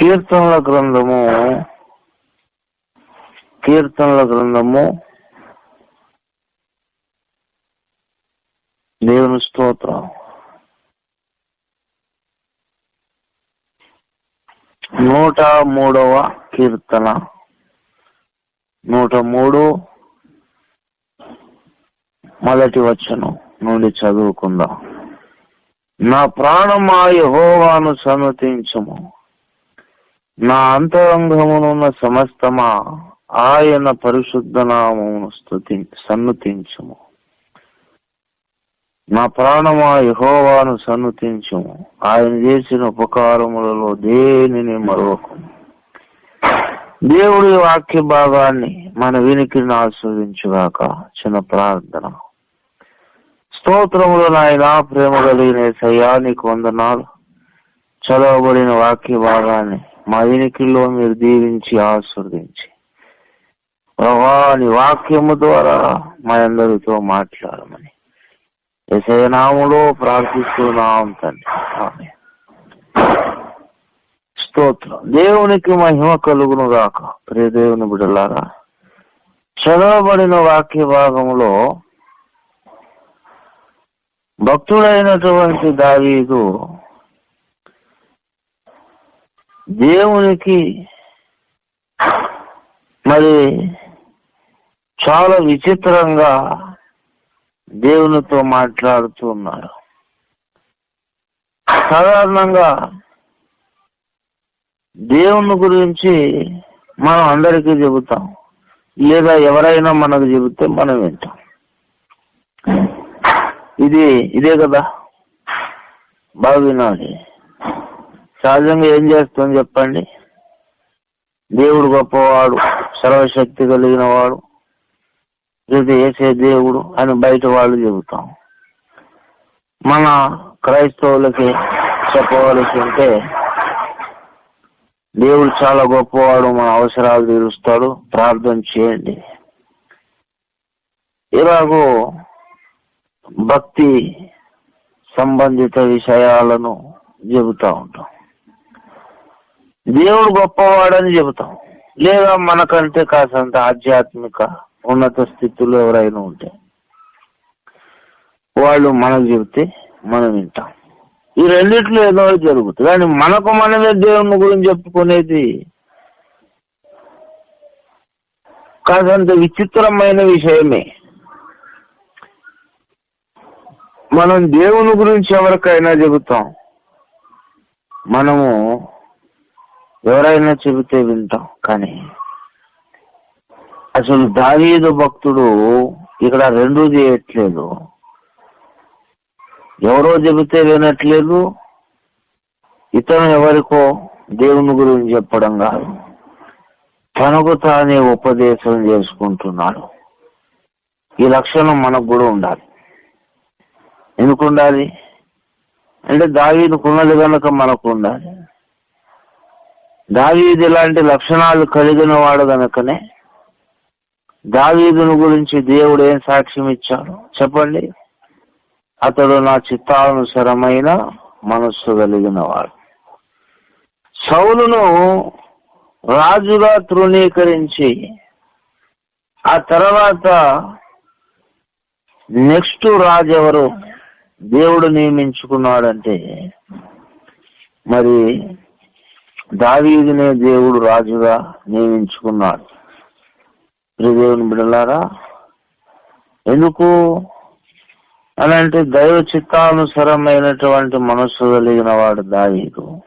కీర్తనల గ్రంథము కీర్తనల గ్రంథము దేవుని స్తోత్రం. నూట మూడవ కీర్తన. నూట మూడు మొదటి వచ్చను నుండి చదువుకుందాం. నా ప్రాణమా యహోవాను సన్నతించము. నా అంతరంగమునున్న సమస్తమా ఆయన పరిశుద్ధ నామమును స్థుతి సన్నతించుము. నా ప్రాణమా యహోవాను సన్నతించుము. ఆయన చేసిన ఉపకారములలో దేనిని మరొకము దేవుడి వాక్య భాగాన్ని మన వినికిని ఆస్వాదించుగాక చిన్న ప్రార్థన. స్తోత్రములు నాయన ప్రేమ కలిగిన సయానికి వందనాలు. చదవబడిన వాక్య భాగాన్ని మా వినికిలో మీరు దీవించి ఆస్వాదించి ప్రభా నీ వాక్యము ద్వారా మా అందరితో మాట్లాడమని. నాములో ప్రార్థిస్తున్నాం తండ్రి. స్తోత్రం. దేవునికి మహిమ కలుగును గాక. ప్రియ దేవుని బిడ్డలారా చదవబడిన వాక్య భాగంలో భక్తుడైనటువంటి దావీదు దేవునికి మరి చాలా విచిత్రంగా దేవునితో మాట్లాడుతూ ఉన్నారు. సాధారణంగా దేవుని గురించి మనం అందరికీ చెబుతాం. లేదా ఎవరైనా మనకు చెబితే మనం వింటాం. ఇది ఇదే కదా? బాగా వినాలి. సహజంగా ఏం చేస్తాం చెప్పండి. దేవుడు గొప్పవాడు సర్వశక్తి కలిగిన వాడు ఇది వేసే దేవుడు అని బయట వాళ్ళు చెబుతాం. మన క్రైస్తవులకి చెప్పవలసి ఉంటే దేవుడు చాలా గొప్పవాడు మన అవసరాలు తీరుస్తాడు ప్రార్థన చేయండి. ఇలాగో భక్తి సంబంధిత విషయాలను చెబుతా ఉంటాం. దేవుడు గొప్పవాడని చెబుతాం. లేదా మనకంటే కాసంత ఆధ్యాత్మిక ఉన్నత స్థితిలో ఎవరైనా ఉంటే వాళ్ళు మనకు చెబితే మనం వింటాం. ఈ రెండిట్లో ఏదో జరుగుతుంది. కానీ మనకు మనమే దేవుని గురించి చెప్పుకునేది కాసంత విచిత్రమైన విషయమే. మనం దేవుని గురించి ఎవరికైనా చెబుతాం. మనము ఎవరైనా చెబితే వింటాం కానీ అసలు దావీదు భక్తుడు ఇక్కడ రెండూ చేయట్లేదు. ఎవరో చెబితే వినట్లేదు ఇతను ఎవరికో దేవుని గురించి చెప్పడం కాదు. తనకు తానే ఉపదేశం చేసుకుంటున్నాడు. ఈ లక్షణం మనకు కూడా ఉండాలి. ఎందుకు ఉండాలి? అంటే దావీదుకున్నది కనుక మనకు ఉండాలి. దావీది ఇలాంటి లక్షణాలు కలిగిన వాడు గనుకనే దావీదును గురించి దేవుడు ఏం సాక్ష్యం ఇచ్చాడు? చెప్పండి. అతడు నా చిత్తానుసరమైన మనస్సు కలిగిన వాడు. సౌలును రాజుగా తృణీకరించి ఆ తర్వాత నెక్స్ట్ రాజు ఎవరు దేవుడు నియమించుకున్నాడంటే మరి దావీదినే దేవుడు రాజుగా నియమించుకున్నాడు. దేవుని బిడలారా ఎందుకు అలాంటి దైవ చిత్తానుసరమైనటువంటి మనస్సు కలిగిన వాడు దావీదు.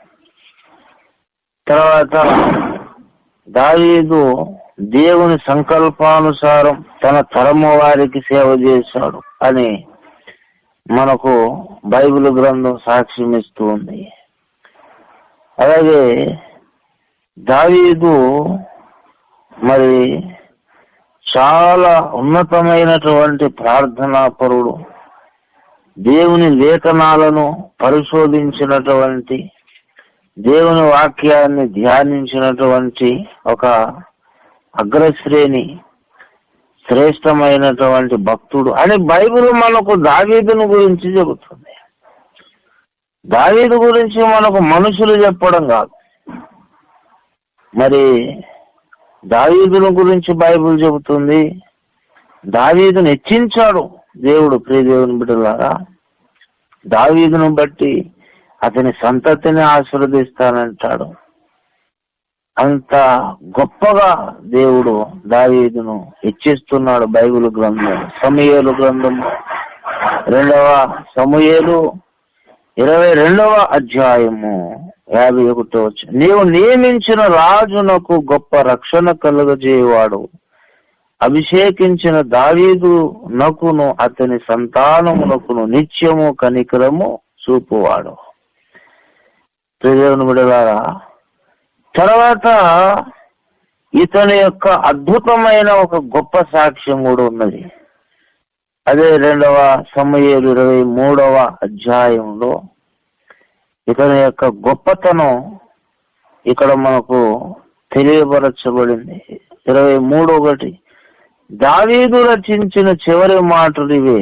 తర్వాత దావీదు దేవుని సంకల్పానుసారం తన తరము వారికి సేవ చేశాడు అని మనకు బైబిల్ గ్రంథం సాక్ష్యం ఇస్తూ ఉంది. అలాగే దావీదు మరి చాలా ఉన్నతమైనటువంటి ప్రార్థనా పరుడు దేవుని లేఖనాలను పరిశోధించినటువంటి దేవుని వాక్యాన్ని ధ్యానించినటువంటి ఒక అగ్రశ్రేణి శ్రేష్టమైనటువంటి భక్తుడు అని బైబిల్ మనకు దావీదుని గురించి చెబుతుంది. దావీదు గురించి మనకు మనుషులు చెప్పడం కాదు. మరి దావీదుల గురించి బైబిల్ చెబుతుంది. దావీదును హెచ్చించాడు దేవుడు ప్రియదేవుని బిడ్డలాగా బిడ్డలారా. దావీదును బట్టి అతని సంతతిని ఆశీర్వదిస్తానంటాడు. అంత గొప్పగా దేవుడు దావీదును హెచ్చిస్తున్నాడు బైబిల్ గ్రంథం సమయలు గ్రంథం రెండవ సమయలు ఇరవై రెండవ అధ్యాయము యాభై ఒకటో వచ్చి నీవు నియమించిన రాజునకు గొప్ప రక్షణ కలుగజేవాడు అభిషేకించిన దావీదు నకును అతని సంతానమునకును నిత్యము కనికరము చూపువాడు. ప్రియదేవుని బిడలారా తర్వాత ఇతని యొక్క అద్భుతమైన ఒక గొప్ప సాక్ష్యం కూడా ఉన్నది. అదే రెండవ సమయలు ఇరవై మూడవ అధ్యాయంలో ఇతని యొక్క గొప్పతనం ఇక్కడ మనకు తెలియపరచబడింది. ఇరవై మూడు ఒకటి దావీదు రచించిన చివరి మాటలు ఇవే.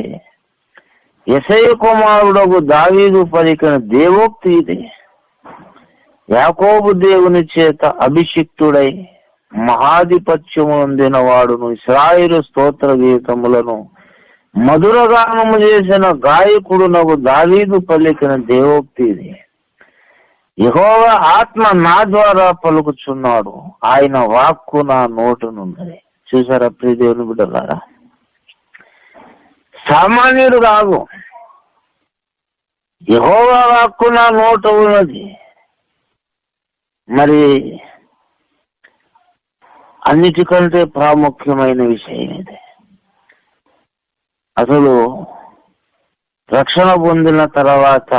ఎసయ కుమారుడకు దావీదు పలికిన దేవోక్తి ఇది. యాకోబు దేవుని చేత అభిషిక్తుడై మహాధిపత్యము నొందిన వాడును. ఇస్రాయిలు స్తోత్ర గీతములను మధురగానము చేసిన గాయకుడు నాకు దావీదు పలికిన దేవోక్తి ఇది. యహోవ ఆత్మ నా ద్వారా పలుకుచున్నాడు. ఆయన వాక్కు నా నోటునున్నది. చూసారా ప్రియదేవుని బిడ్డలారా? సామాన్యుడు కాదు. యహోవా వాక్కు నా నోట ఉన్నది. మరి అన్నిటికంటే ప్రాముఖ్యమైన విషయం ఇది. అసలు రక్షణ పొందిన తర్వాత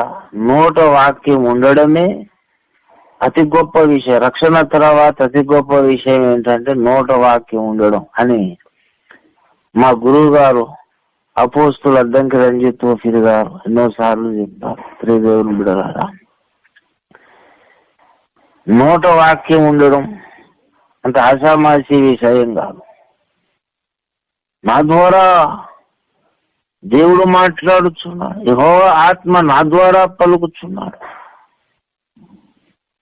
నోట వాక్యం ఉండడమే అతి గొప్ప విషయం. రక్షణ తర్వాత అతి గొప్ప విషయం ఏంటంటే నోట వాక్యం ఉండడం అని మా గురువు గారు అపోస్తులు అద్దంకి రంజిత్ వఫీర్ గారు ఎన్నోసార్లు చెప్పారు. త్రిదేవుని బిడలారా నోట వాక్యం ఉండడం అంత ఆషామాసి విషయం కాదు. నా ద్వారా దేవుడు మాట్లాడుతున్నాడు యహో ఆత్మ నా ద్వారా పలుకుతున్నాడు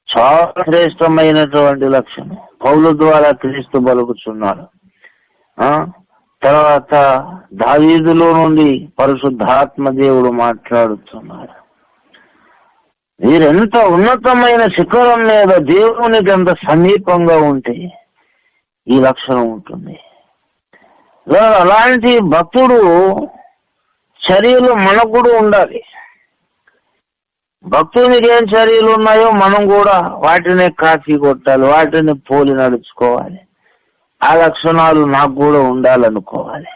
చాలా శ్రేష్టమైనటువంటి లక్షణం. పౌల ద్వారా క్రీస్తు పలుకుతున్నాడు ఆ? తర్వాత దావీదులో నుండి పరిశుద్ధాత్మ దేవుడు మాట్లాడుతున్నాడు. వీరెంత ఉన్నతమైన శిఖరం మీద దేవునికి ఎంత సమీపంగా ఉంటే ఈ లక్షణం ఉంటుంది. అలాంటి భక్తుడు చర్యలు మనకు కూడా ఉండాలి. భక్తునికి ఏం చర్యలు ఉన్నాయో మనం కూడా వాటిని కాఫీ కొట్టాలి వాటిని పోలి నడుచుకోవాలి. ఆ లక్షణాలు నాకు కూడా ఉండాలనుకోవాలి.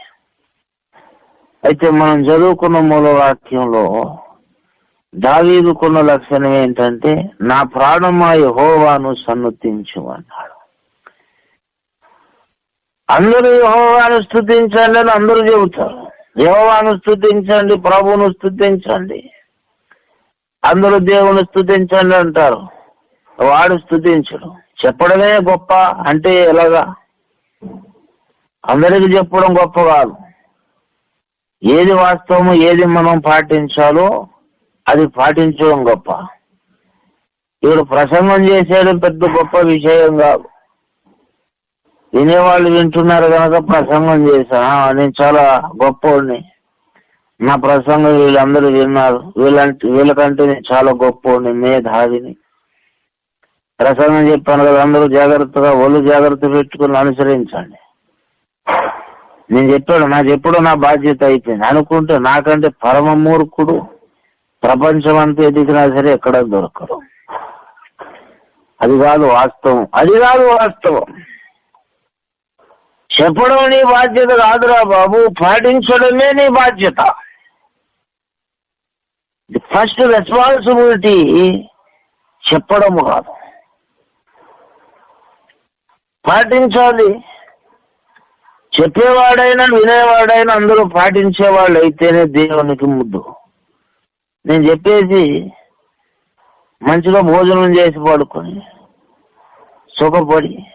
అయితే మనం చదువుకున్న మూల వాక్యంలో దావీదుకున్న లక్షణం ఏంటంటే నా ప్రాణమా యహోవాను సన్నుతించు అన్నాడు. అందరూ యహోవాను స్థుతించండి అని అందరూ చెబుతారు. దేవాను స్థుతించండి ప్రభువును స్థుతించండి అందరూ దేవుని స్థుతించండి అంటారు. వాడు స్థుతించడు చెప్పడమే గొప్ప అంటే ఎలాగా? అందరికి చెప్పడం గొప్ప కాదు. ఏది వాస్తవము ఏది మనం పాటించాలో అది పాటించడం గొప్ప. ఇప్పుడు ప్రసంగం చేసేయడం పెద్ద గొప్ప విషయం కాదు. వినేవాళ్ళు వింటున్నారు కనుక ప్రసంగం చేశాను నేను చాలా గొప్పోడిని. నా ప్రసంగం వీళ్ళందరూ విన్నారు. వీళ్ళంటే వీళ్ళకంటే నేను చాలా గొప్పోడిని మేధావిని. ప్రసంగం చెప్పాను కదా అందరూ జాగ్రత్తగా ఒళ్ళు జాగ్రత్త పెట్టుకుని అనుసరించండి. నేను చెప్పాడు నా చెప్పుడు నా బాధ్యత అయిపోయింది. అనుకుంటే నాకంటే పరమ మూర్ఖుడు ప్రపంచం అంతా ఎదిగినా సరే ఎక్కడ దొరకరు అది కాదు వాస్తవం. అది కాదు వాస్తవం. చెప్పడం నీ బాధ్యత కాదురా బాబు పాటించడమే నీ బాధ్యత. ఫస్ట్ రెస్పాన్సిబిలిటీ చెప్పడము కాదు. పాటించాలి. చెప్పేవాడైనా వినేవాడైనా అందరూ పాటించేవాళ్ళు అయితేనే దేవునికి ముద్దు. నేను చెప్పేసి మంచిగా భోజనం చేసి పడుకొని సుఖపడి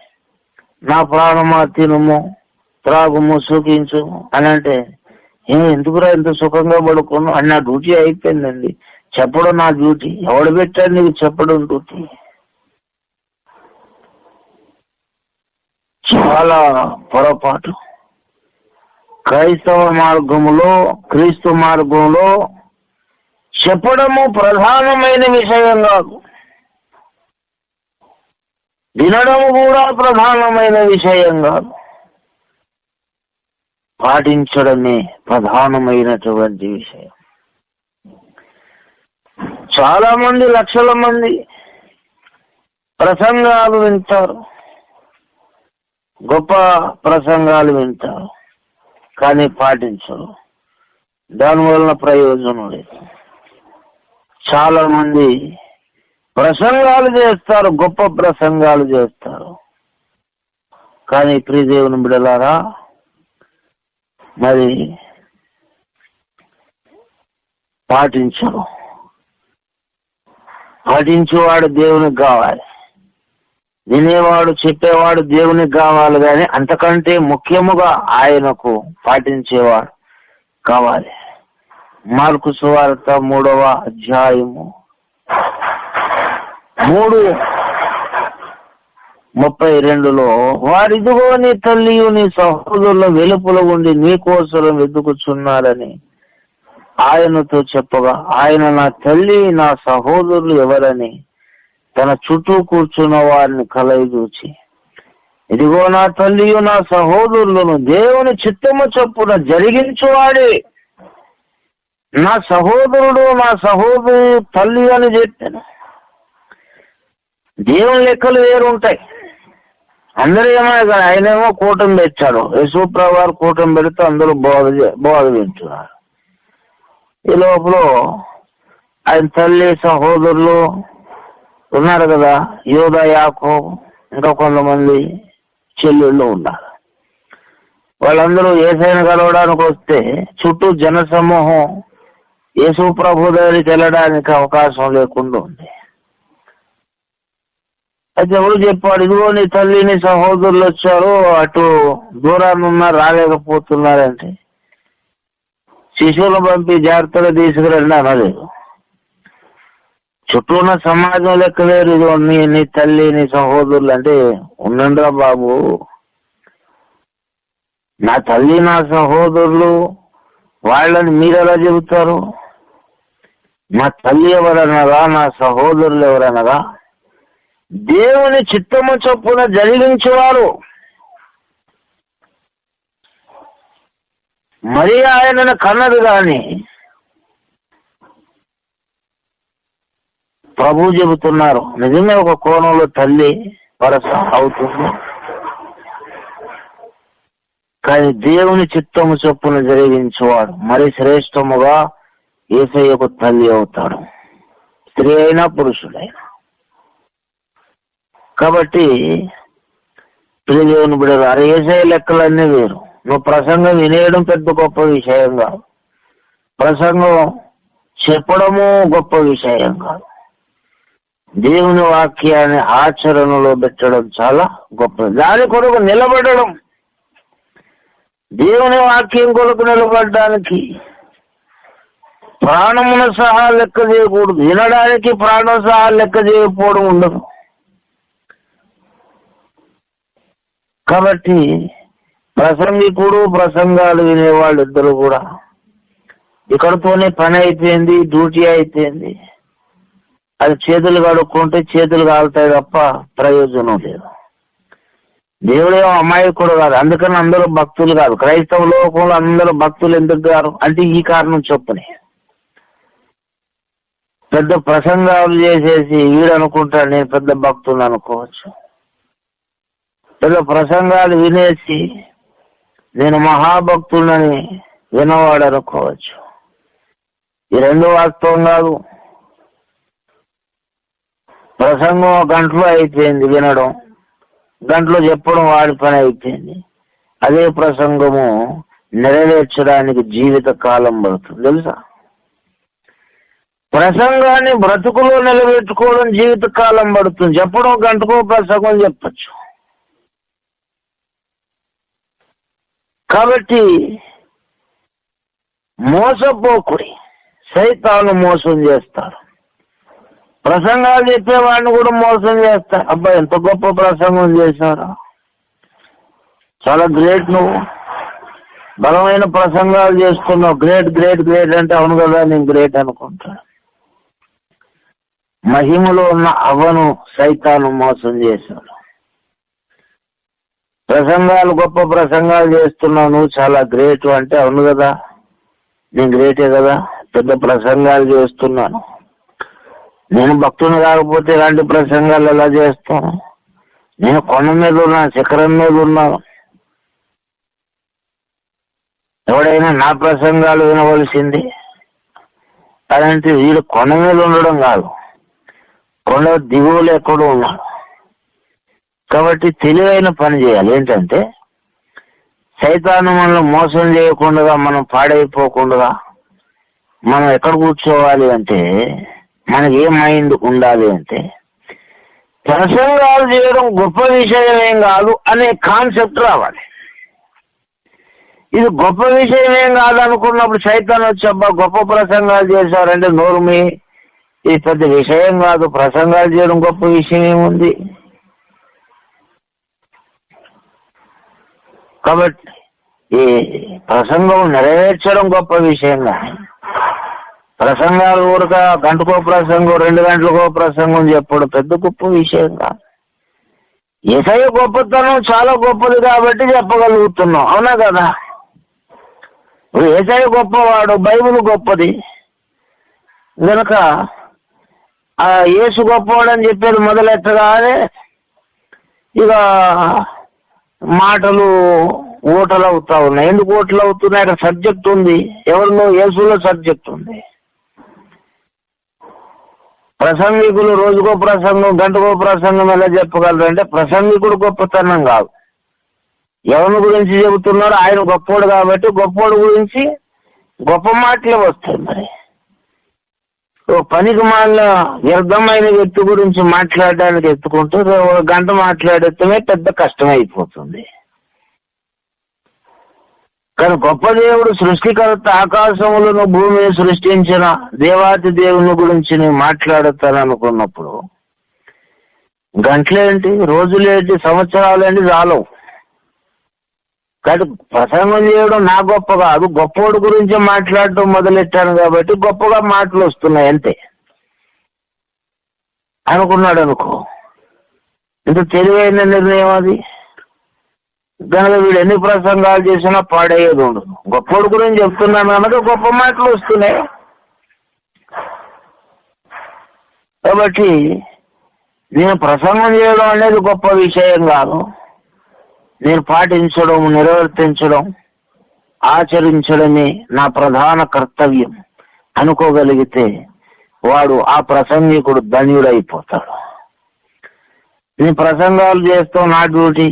నా ప్రాణమా తినుము త్రాగుము సుఖించు అని అంటే ఎందుకురా ఇంత సుఖంగా పడుకున్నావు? అని నా డ్యూటీ అయిపోయిందండి. చెప్పడం నా డ్యూటీ. ఎవడు పెట్టాడు నీకు చెప్పడం డ్యూటీ? చాలా పొరపాటు. క్రైస్తవ మార్గములో క్రీస్తు మార్గంలో చెప్పడము ప్రధానమైన విషయం కాదు. వినడం కూడా ప్రధానమైన విషయం కాదు పాటించడమే ప్రధానమైనటువంటి విషయం. చాలా మంది లక్షల మంది ప్రసంగాలు వింటారు. గొప్ప ప్రసంగాలు వింటారు. కానీ పాటించరు. దానివలన ప్రయోజనం లేదు. చాలా మంది ప్రసంగాలు చేస్తారు గొప్ప ప్రసంగాలు చేస్తారు. కానీ ప్రియదేవుని బిడలారా మరి పాటించరు. పాటించేవాడు దేవునికి కావాలి. వినేవాడు చెప్పేవాడు దేవునికి కావాలి కానీ అంతకంటే ముఖ్యముగా ఆయనకు పాటించేవాడు కావాలి. మార్కు సువార్త మూడవ అధ్యాయము. మూడు. ముప్పై రెండులో వారిదిగో నీ తల్లియు నీ సహోదరుల వెలుపుల ఉండి నీ కోసం వెతుకుచున్నారని ఆయనతో చెప్పగా ఆయన నా తల్లి నా సహోదరులు ఎవరని తన చుట్టూ కూర్చున్న వారిని కలయిదూచి ఇదిగో నా తల్లియు నా సహోదరులను దేవుని చిత్తము చొప్పున జరిగించువాడే. నా సహోదరుడు నా సహోదరు తల్లి అని చెప్పాను. దేవుని లెక్కలు వేరు ఉంటాయి? అందరూ ఏమన్నా కానీ ఆయనేమో కూటమి పెట్టారు యశుప్రభు వారు కూటమి పెడితే అందరూ బోధ బోధ వింటున్నారు. ఈ లోపల ఆయన తల్లి సహోదరులు ఉన్నారు కదా యోధ యాకో ఇంకా కొంతమంది చెల్లెళ్ళు ఉన్నారు. వాళ్ళందరూ ఏసైన కలవడానికి వస్తే చుట్టూ జన సమూహం యేసు ప్రభు దగ్గరికి వెళ్ళడానికి అవకాశం లేకుండా ఉంది. అయితే ఎవరు చెప్పాడు ఇదిగో నీ తల్లి నీ సహోదరులు వచ్చారు అటు దూరాన్ని ఉన్నారు రాలేకపోతున్నారంటే. శిశువులను పంపి జాగ్రత్తగా తీసుకురండి అన్నది చుట్టూ ఉన్న సమాజం లెక్క వేరు ఇదిగో నీ నీ తల్లి నీ సహోదరులు అంటే ఉండండిరా బాబు. నా తల్లి నా సహోదరులు వాళ్ళని మీరు ఎలా చెబుతారు? నా తల్లి ఎవరనగా నా సహోదరులు ఎవరనగా దేవుని చిత్తము చొప్పున జరిగించేవారు. మరి ఆయనను కన్నదు కాని ప్రభు చెబుతున్నారు నిజమే ఒక కోణంలో తల్లి వరస అవుతుంది. కానీ దేవుని చిత్తము చొప్పున జరిగించేవాడు మరి శ్రేష్టముగా ఏసయ్యకు తల్లి అవుతాడు. స్త్రీ అయినా పురుషుడైనా. కాబట్టి ప్రియదేవుని బిడ్డలు అరే ఏసఐ లెక్కలన్నీ వేరు. నువ్వు ప్రసంగం వినేయడం పెద్ద గొప్ప విషయం కాదు. ప్రసంగం చెప్పడము గొప్ప విషయం కాదు. దేవుని వాక్యాన్ని ఆచరణలో పెట్టడం చాలా గొప్పది. దాని కొరకు నిలబడడం. దేవుని వాక్యం కొరకు నిలబడడానికి ప్రాణమును సహా లెక్క చేయకూడదు. వినడానికి ప్రాణం సహా లెక్క చేయకపోవడం ఉండదు. కాబట్టి ప్రసంగికుడు ప్రసంగాలు వినేవాళ్ళు ఇద్దరు కూడా. ఇక్కడతోనే పని అయిపోయింది డ్యూటీ అయిపోయింది. అది చేతులు కడుక్కుంటే చేతులు కాలుతాయి తప్ప ప్రయోజనం లేదు. దేవుడేమో అమాయకుడు కాదు అందుకని అందరూ భక్తులు కాదు. క్రైస్తవ లోకంలో అందరూ భక్తులు ఎందుకు గారు? అంటే ఈ కారణం చొప్పునే. పెద్ద ప్రసంగాలు చేసేసి వీడు అనుకుంటాడు నేను పెద్ద భక్తులు అనుకోవచ్చు. పెద్ద ప్రసంగాలు వినేసి నేను మహాభక్తులని వినవాడు అనుకోవచ్చు ఈ రెండు వాస్తవం కాదు. ప్రసంగం గంటలో అయిపోయింది వినడం. గంటలో చెప్పడం వాడి పని అయిపోయింది. అదే ప్రసంగము నెరవేర్చడానికి జీవిత కాలం పడుతుంది. తెలుసా? ప్రసంగాన్ని బ్రతుకులో నిలబెట్టుకోవడం జీవిత కాలం పడుతుంది. చెప్పడం గంటకో ప్రసంగం చెప్పచ్చు. కాబట్టి మోసపోకుడి. సైతాను మోసం చేస్తాడు. ప్రసంగాలు చెప్పేవాడిని కూడా మోసం చేస్తాడు. అబ్బాయి ఎంత గొప్ప ప్రసంగం చేశారు. చాలా గ్రేట్ నువ్వు. బలమైన ప్రసంగాలు చేస్తున్నావు. గ్రేట్ గ్రేట్ గ్రేట్ అంటే అవును కదా నేను గ్రేట్ అనుకుంటా. మహిమలో ఉన్న అవ్వను సైతాను మోసం చేశాడు. ప్రసంగాలు గొప్ప ప్రసంగాలు చేస్తున్నావు నువ్వు చాలా గ్రేట్ అంటే అవును కదా? నేను గ్రేటే కదా? పెద్ద ప్రసంగాలు చేస్తున్నాను. నేను భక్తుని కాకపోతే ఇలాంటి ప్రసంగాలు ఎలా చేస్తాను నేను కొండ మీద ఉన్నాను శిఖరం మీద ఉన్నాను ఎవడైనా నా ప్రసంగాలు వినవలసింది? అలాంటి వీడు కొండ మీద ఉండడం కాదు. కొండ దిగువలు ఎక్కడో ఉన్నాడు. కాబట్టి తెలివైన పని చేయాలి. ఏంటంటే సైతాను మనల్ని మోసం చేయకుండా మనం పాడైపోకుండా మనం ఎక్కడ కూర్చోవాలి అంటే మనకి ఏ మైండ్ ఉండాలి అంటే ప్రసంగాలు చేయడం గొప్ప విషయం ఏం కాదు అనే కాన్సెప్ట్ రావాలి. ఇది గొప్ప విషయం ఏం కాదు అనుకున్నప్పుడు సైతాన్ వచ్చి అబ్బా గొప్ప ప్రసంగాలు చేశారంటే నోరు మీ. ఇది పెద్ద విషయం కాదు. ప్రసంగాలు చేయడం గొప్ప విషయం ఏముంది కాబట్టి ఈ ప్రసంగం నెరవేర్చడం గొప్ప విషయంగా. ప్రసంగాలు ఊరక గంటకో ప్రసంగం రెండు గంటలకో ప్రసంగం చెప్పడం పెద్ద గొప్ప విషయంగా. ఎసయ గొప్పతనం చాలా గొప్పది కాబట్టి చెప్పగలుగుతున్నాం. అవునా కదా? ఇప్పుడు గొప్పవాడు బైబుల్ గొప్పది. గనక ఆ యేసు గొప్పవాడు అని చెప్పేది మొదలెట్టగానే ఇక మాటలు ఓటలు అవుతా ఉన్నాయి. ఎందుకు ఓటలు అవుతున్నాయి? అక్కడ సబ్జెక్ట్ ఉంది. ఎవరిలో యేసులో సబ్జెక్ట్ ఉంది. ప్రసంగికులు రోజుకో ప్రసంగం గంటకో ప్రసంగం ఎలా చెప్పగలరు అంటే ప్రసంగికుడు గొప్పతనం కాదు. ఎవరి గురించి చెబుతున్నారో ఆయన గొప్పోడు కాబట్టి గొప్పోడు గురించి గొప్ప మాటలే వస్తాయి మరి. పనికి మాలిన వ్యర్థమైన వ్యక్తి గురించి మాట్లాడడానికి ఎత్తుకుంటూ గంట మాట్లాడటమే పెద్ద కష్టం అయిపోతుంది కానీ గొప్ప దేవుడు సృష్టికర్త ఆకాశములను భూమిని సృష్టించిన దేవాతి దేవుని గురించి నేను మాట్లాడతాను గంటలేంటి? రోజులేంటి? సంవత్సరాలేంటి? చాలవు కాదు ప్రసంగం చేయడం నా గొప్ప కాదు. గొప్పోడు గురించి మాట్లాడటం మొదలెట్టాను కాబట్టి గొప్పగా మాటలు వస్తున్నాయి అంతే. అనుకున్నాడు అనుకో. ఇంత తెలివైన నిర్ణయం అది. కనుక వీడు ఎన్ని ప్రసంగాలు చేసినా పాడయ్యేది ఉండదు. గొప్పోడు గురించి చెప్తున్నాను కనుక గొప్ప మాటలు వస్తున్నాయి. కాబట్టి నేను ప్రసంగం చేయడం అనేది గొప్ప విషయం కాదు. నేను పాటించడం నిర్వర్తించడం ఆచరించడమే నా ప్రధాన కర్తవ్యం. అనుకోగలిగితే వాడు ఆ ప్రసంగికుడు ధన్యుడైపోతాడు. నేను ప్రసంగాలు చేస్తావు నా డ్యూటీ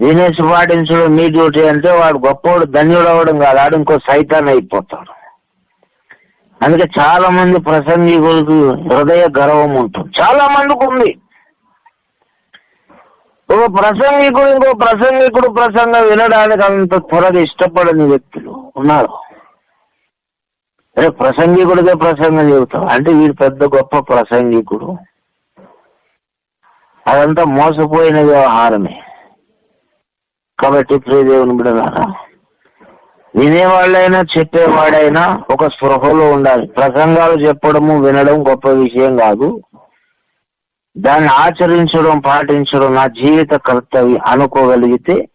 వినేసి పాటించడం మీ డ్యూటీ అంటే వాడు గొప్పవాడు ధన్యుడు అవ్వడం కాదు ఆడు ఇంకో సైతాన్ అయిపోతాడు అందుకే చాలా మంది ప్రసంగికులకు హృదయ గర్వం ఉంటుంది. చాలా మందికి ఉంది. ఒక ప్రసంగికుడు ఇంకో ప్రసంగికుడు ప్రసంగం వినడానికి అంత త్వరగా ఇష్టపడని వ్యక్తులు ఉన్నారు. అరే ప్రసంగికుడిగా ప్రసంగం చెబుతాం అంటే వీడు పెద్ద గొప్ప ప్రసంగికుడు. అదంతా మోసపోయిన వ్యవహారమే. కాబట్టి ప్రియదేవుని బిడలారా వినేవాళ్ళైనా చెప్పేవాడైనా ఒక స్పృహలో ఉండాలి. ప్రసంగాలు చెప్పడము వినడం గొప్ప విషయం కాదు. దాన్ని ఆచరించడం పాటించడం నా జీవిత కర్తవ్యం అనుకోగలిగితే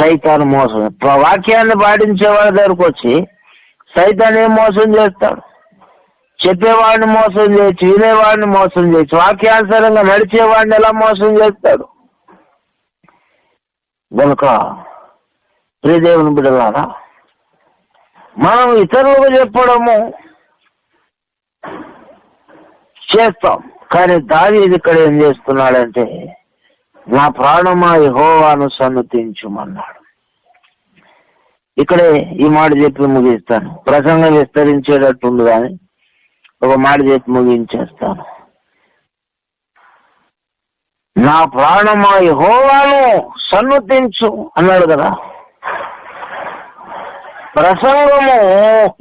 సైతాన్ మోసం. వాక్యాన్ని పాటించే వాళ్ళ దగ్గరకు వచ్చి సైతాన్ ఏం మోసం చేస్తాడు? చెప్పేవాడిని మోసం చేయొచ్చు వినేవాడిని మోసం చేయొచ్చు వాక్యానుసారంగా నడిచేవాడిని ఎలా మోసం చేస్తాడు? గనుక ప్రియదేవుని బిడ్డలారా మనం ఇతరులకు చెప్పడము చేస్తాం. కానీ దావీదు ఇక్కడ ఏం చేస్తున్నాడంటే నా ప్రాణమా యహోవాను సన్నతించుమన్నాడు. ఇక్కడే ఈ మాట చెప్పి ముగిస్తాను. ప్రసంగం విస్తరించేటట్టుంది కానీ ఒక మాట చెప్పి ముగించేస్తాను. నా ప్రాణమా యహోవాను సన్నతించు అన్నాడు కదా. ప్రసంగము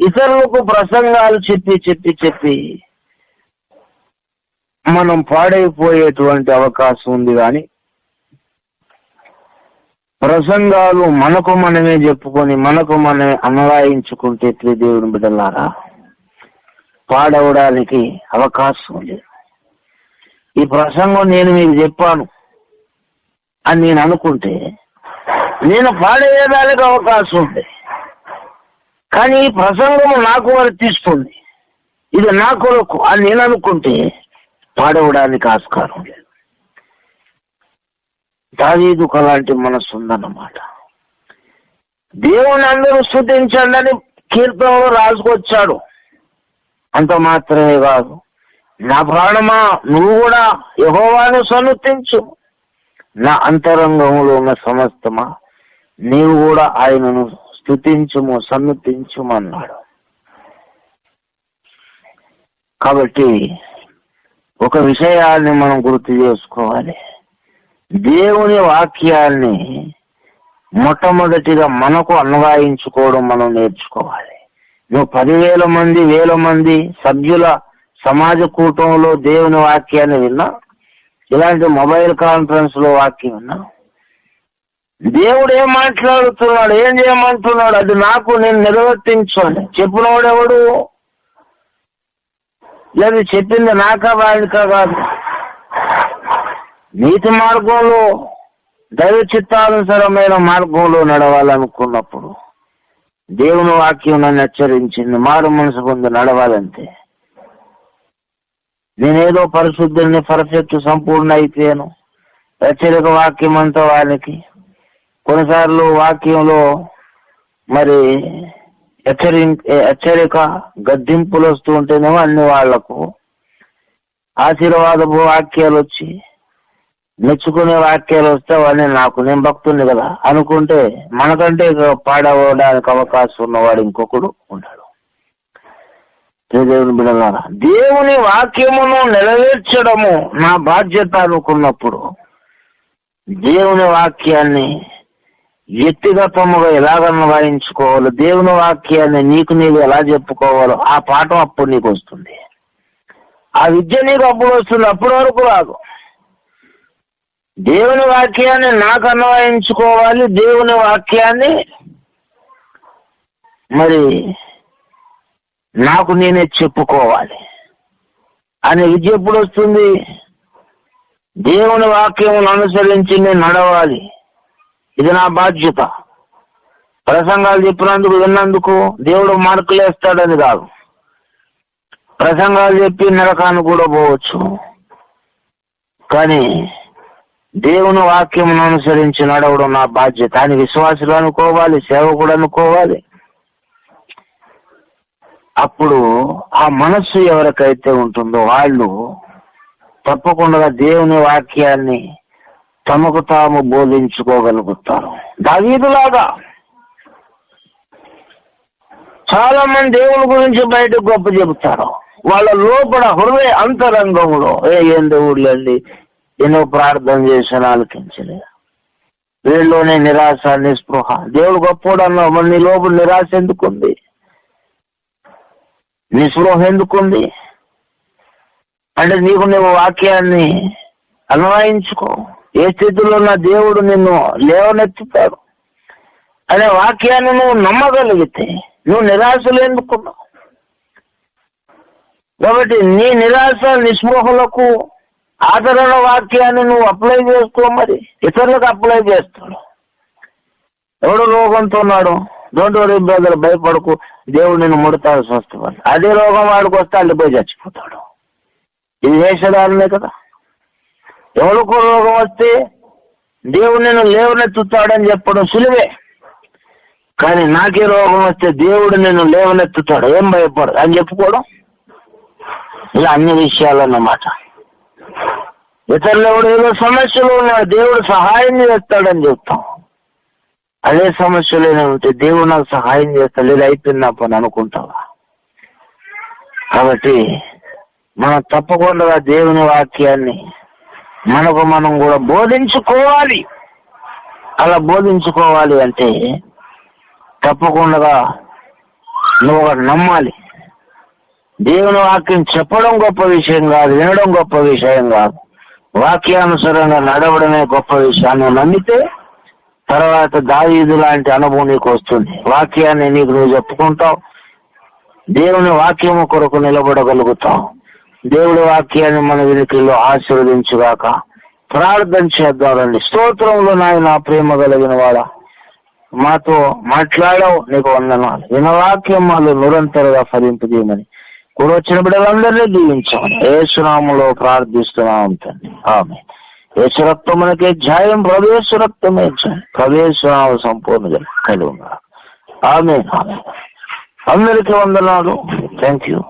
ఇతరులకు ప్రసంగాలు చెప్పి చెప్పి చెప్పి మనం పాడైపోయేటువంటి అవకాశం ఉంది కానీ ప్రసంగాలు మనకు మనమే చెప్పుకొని మనకు మనమే అన్వయించుకుంటే ప్రియ దేవుని బిడ్డలారా పాడవడానికి అవకాశం లేదు ఈ ప్రసంగం నేను మీకు చెప్పాను అని నేను అనుకుంటే నేను పాడేయడానికి అవకాశం ఉంది. కానీ ఈ ప్రసంగం నాకు వర్తిస్తుంది ఇది నా కొరకు అని నేను అనుకుంటే పాడవడానికి ఆస్కారం లేదు. దావీదుకు అలాంటి మనసు ఉందన్నమాట. దేవుని అందరూ స్థుతించండి అని కీర్తనలో రాసుకొచ్చాడు. అంత మాత్రమే కాదు నా ప్రాణమా నువ్వు కూడా యహోవాను సనుతించు నా అంతరంగంలో ఉన్న సమస్తమా నీవు కూడా ఆయనను స్థుతించుము సన్నుతించుమన్నాడు కాబట్టి ఒక విషయాన్ని మనం గుర్తు చేసుకోవాలి. దేవుని వాక్యాన్ని మొట్టమొదటిగా మనకు అన్వయించుకోవడం మనం నేర్చుకోవాలి. నువ్వు పదివేల మంది వేల మంది సభ్యుల సమాజ కూటంలో దేవుని వాక్యాన్ని విన్నా ఇలాంటి మొబైల్ కాన్ఫరెన్స్లో వాక్యం విన్నా దేవుడు ఏం మాట్లాడుతున్నాడు? ఏం చేయమంటున్నాడు? అది నాకు నేను నిర్వర్తించాలి. చెప్పినవాడెవడు లేదు చెప్పింది నాకా వాడికా కాదు. నీతి మార్గంలో దైవ చిత్తానుసరమైన మార్గంలో నడవాలనుకున్నప్పుడు దేవుని వాక్యం నన్ను హెచ్చరించింది మారు మనసు పొంది నడవాలంటే. నేనేదో పరిశుద్ధుల్ని పర్ఫెక్ట్ సంపూర్ణ అయిపోయాను. హెచ్చరిక వాక్యం అంతా వానికి. కొన్నిసార్లు వాక్యంలో మరి హెచ్చరి హెచ్చరిక గద్దింపులు వస్తూ ఉంటేనేమో అన్ని వాళ్ళకు ఆశీర్వాదపు వాక్యాలు వచ్చి మెచ్చుకునే వాక్యాలు వస్తే అవన్నీ నాకు నేను భక్తుని కదా అనుకుంటే మనకంటే పాడవడానికి అవకాశం ఉన్నవాడు ఇంకొకడు ఉంటాడు దేవుని బిడలారా దేవుని వాక్యమును నెరవేర్చడము నా బాధ్యత అనుకున్నప్పుడు దేవుని వాక్యాన్ని వ్యక్తిగతముగా ఎలాగ అన్వయించుకోవాలో దేవుని వాక్యాన్ని నీకు నీవు ఎలా చెప్పుకోవాలో ఆ పాఠం అప్పుడు నీకు వస్తుంది. ఆ విద్య నీకు అప్పుడు వస్తుంది. అప్పటి వరకు రాదు. దేవుని వాక్యాన్ని నాకు అన్వయించుకోవాలి దేవుని వాక్యాన్ని మరి నాకు నేనే చెప్పుకోవాలి. అనే విద్య ఎప్పుడు వస్తుంది? దేవుని వాక్యమును అనుసరించి నేను నడవాలి. ఇది నా బాధ్యత. ప్రసంగాలు చెప్పినందుకు విన్నందుకు దేవుడు మార్కులు వేస్తాడని కాదు. ప్రసంగాలు చెప్పి నరకాన్ని కూడా పోవచ్చు. కానీ దేవుని వాక్యమును అనుసరించి నడవడం నా బాధ్యత. అని విశ్వాసులు అనుకోవాలి సేవకుడు అనుకోవాలి. అప్పుడు ఆ మనస్సు ఎవరికైతే ఉంటుందో వాళ్ళు తప్పకుండా దేవుని వాక్యాన్ని తమకు తాము బోధించుకోగలుగుతారు. దావీదులాగా చాలా మంది దేవుని గురించి బయట గొప్ప చెబుతారు. వాళ్ళ లోపల హృదయ అంతరంగంలో ఏ ఏం దేవుళ్ళండి ఎన్నో ప్రార్థన చేసిన ఆలకించలేదు. వీళ్ళలోనే నిరాశ నిస్పృహ. దేవుడు గొప్పోడు అన్నావు మరి నీ లోపల నిరాశ ఎందుకుంది? నిస్పృహ ఎందుకుంది? అంటే నీకు నువ్వు వాక్యాన్ని అన్వయించుకో. ఏ స్థితిలో నా దేవుడు నిన్ను లేవనెత్తుతాడు అనే వాక్యాన్ని నువ్వు నమ్మగలిగితే నువ్వు నిరాశలు ఎందుకున్నావు? కాబట్టి నీ నిరాశ నిస్మోహలకు ఆదరణ వాక్యాన్ని నువ్వు అప్లై చేసుకో మరి. ఇతరులకు అప్లై చేస్తాడు. ఎవడు రోగంతో ఉన్నాడు డోంట్ వరీ బ్రదర్ భయపడకు. దేవుడు నిన్ను ముడతాడు స్వస్థపడి అదే రోగం వాడికి వస్తే అల్లిపోయి చచ్చిపోతాడు. ఇది వేషధారనే కదా. ఎవరికో రోగం వస్తే దేవుడు నేను లేవనెత్తుతాడని చెప్పడం సులువే. కానీ నాకే రోగం వస్తే దేవుడు నేను లేవనెత్తుతాడు. ఏం భయపడదు అని చెప్పుకోవడం ఇలా అన్ని విషయాలు అన్నమాట. ఇతరులు ఎవడు ఏదో సమస్యలు ఉన్నాడు దేవుడు సహాయం చేస్తాడని చెప్తాం. అదే సమస్యలు ఉంటే దేవుడు నాకు సహాయం చేస్తాడు. లేదా అయిపోయింది నా పని అనుకుంటావా? కాబట్టి మనం తప్పకుండా దేవుని వాక్యాన్ని మనకు మనం కూడా బోధించుకోవాలి. అలా బోధించుకోవాలి అంటే తప్పకుండా నువ్వు ఒకటి నమ్మాలి. దేవుని వాక్యం చెప్పడం గొప్ప విషయం కాదు వినడం గొప్ప విషయం కాదు. వాక్యానుసారంగా నడవడమే గొప్ప విషయాన్ని నమ్మితే తర్వాత దావీదు లాంటి అనుభవం నీకు వస్తుంది. వాక్యాన్ని నీకు నువ్వు చెప్పుకుంటావు. దేవుని వాక్యము కొరకు నిలబడగలుగుతాం దేవుడి వాక్యాన్ని మన వెనుకల్లో ఆశీర్వదించుగాక ప్రార్థన చేద్దామండి. స్తోత్రంలో నాయన ప్రేమ కలిగిన వాడ మాతో మాట్లాడావు నీకు వందనాలు. విన వాక్యం నిరంతరంగా ఫలింపజేయమని కూడా వచ్చిన బిడ్డలందరినీ దీవించామని ఏసునామలో ప్రార్థిస్తున్నాం తండ్రి. ఆమె యేసు మనకే ధ్యాయం ప్రవేశ రక్తమే ధ్యాయం. ప్రవేశనామ సంపూర్ణ కలుగుగా ఆమె ఆమె అందరికీ వందనాలు. Thank you